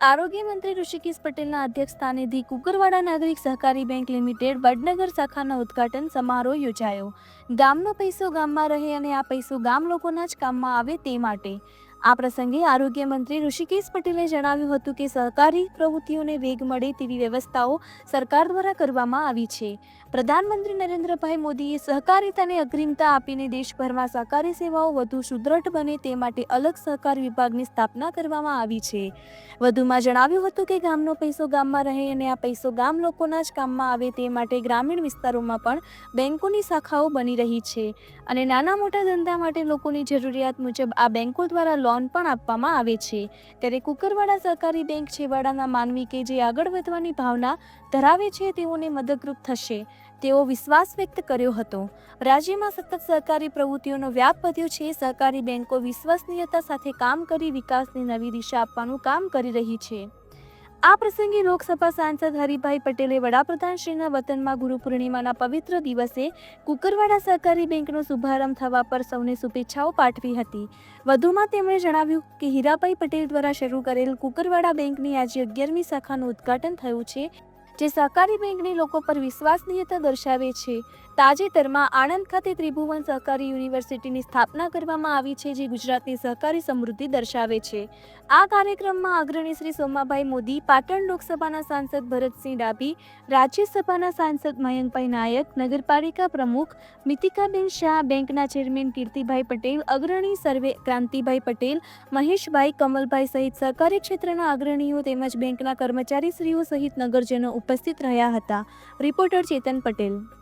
આરોગ્ય મંત્રી ઋષિકેશ પટેલના અધ્યક્ષસ્થાને ધી કુકરવાડા નાગરિક સહકારી બેંક લિમિટેડ વડનગર શાખાનો ઉદ્ઘાટન સમારોહ યોજાયો. ગામનો પૈસો ગામમાં રહે અને આ પૈસો ગામ લોકોના જ કામમાં આવે તે માટે આ પ્રસંગે આરોગ્ય મંત્રી ઋષિકેશ પટેલે જણાવ્યું હતું કે સહકારી પ્રવૃત્તિઓને વેગ મળે તેવી વ્યવસ્થાઓ સરકાર દ્વારા કરવામાં આવી છે. પ્રધાનમંત્રી નરેન્દ્રભાઈ મોદીએ સહકારિતાને અગ્રિમતા આપીને દેશભરમાં સહકારી સેવાઓ વધુ સુદૃઢ બને તે માટે અલગ સહકાર વિભાગની સ્થાપના કરવામાં આવી છે. વધુમાં જણાવ્યું હતું કે ગામનો પૈસો ગામમાં રહે અને આ પૈસો ગામ લોકોના જ કામમાં આવે તે માટે ગ્રામીણ વિસ્તારોમાં પણ બેંકોની શાખાઓ બની રહી છે. અને નાના મોટા ધંધા માટે લોકોની જરૂરિયાત મુજબ આ બેંકો દ્વારા લોન પણ આપવામાં આવે છે. ત્યારે કુકરવાડા સહકારી બેંક છેવાડાના માનવી કે જે આગળ વધવાની ભાવના ધરાવે છે તેઓને મદદરૂપ થશે. તેવો વિશ્વાસ વ્યક્ત કર્યો હતો. રાજ્યમાં સતત સહકારી પ્રવૃત્તિઓનો વ્યાપ વધ્યો છે. સહકારી બેંકો વિશ્વસનીયતા સાથે કામ કરી વિકાસની નવી દિશા આપવાનું કામ કરી રહી છે. આ પ્રસંગે લોકસભા સાંસદ હરિભાઈ પટેલે વડાપ્રધાન શ્રીના વતનમાં ગુરુ પૂર્ણિમાના પવિત્ર દિવસે કુકરવાડા સહકારી બેંકનો શુભારંભ થવા પર સૌને શુભેચ્છાઓ પાઠવી હતી. વધુમાં તેમણે જણાવ્યું કે હીરાભાઈ પટેલ દ્વારા શરૂ કરેલ કુકરવાડા બેંકની આજે અગિયારમી શાખાનું ઉદ્ઘાટન થયું છે. જે સહકારી બેંકની લોકો પર વિશ્વસનીયતા દર્શાવે છે. તાજેતરમાં આણંદ ખાતે ત્રિભુવન સહકારી યુનિવર્સિટીની સ્થાપના કરવામાં આવી છે, જે ગુજરાતની સહકારી સમૃદ્ધિ દર્શાવે છે. આ કાર્યક્રમમાં અગ્રણી શ્રી સોમાભાઈ મોદી, પાટણ લોકસભાના સાંસદ ભરતસિંહ ડાભી, રાજ્યસભાના સાંસદ મયંકભાઈ નાયક, નગરપાલિકા પ્રમુખ મિતિકાબેન શાહ, બેંકના ચેરમેન કીર્તિભાઈ પટેલ, અગ્રણી સર્વે ક્રાંતિભાઈ પટેલ, મહેશભાઈ કમલભાઈ સહિત સહકારી ક્ષેત્રના અગ્રણીઓ તેમજ બેંકના કર્મચારીશ્રીઓ સહિત નગરજનો ઉપસ્થિત રહ્યા હતા. રિપોર્ટર ચેતન પટેલ.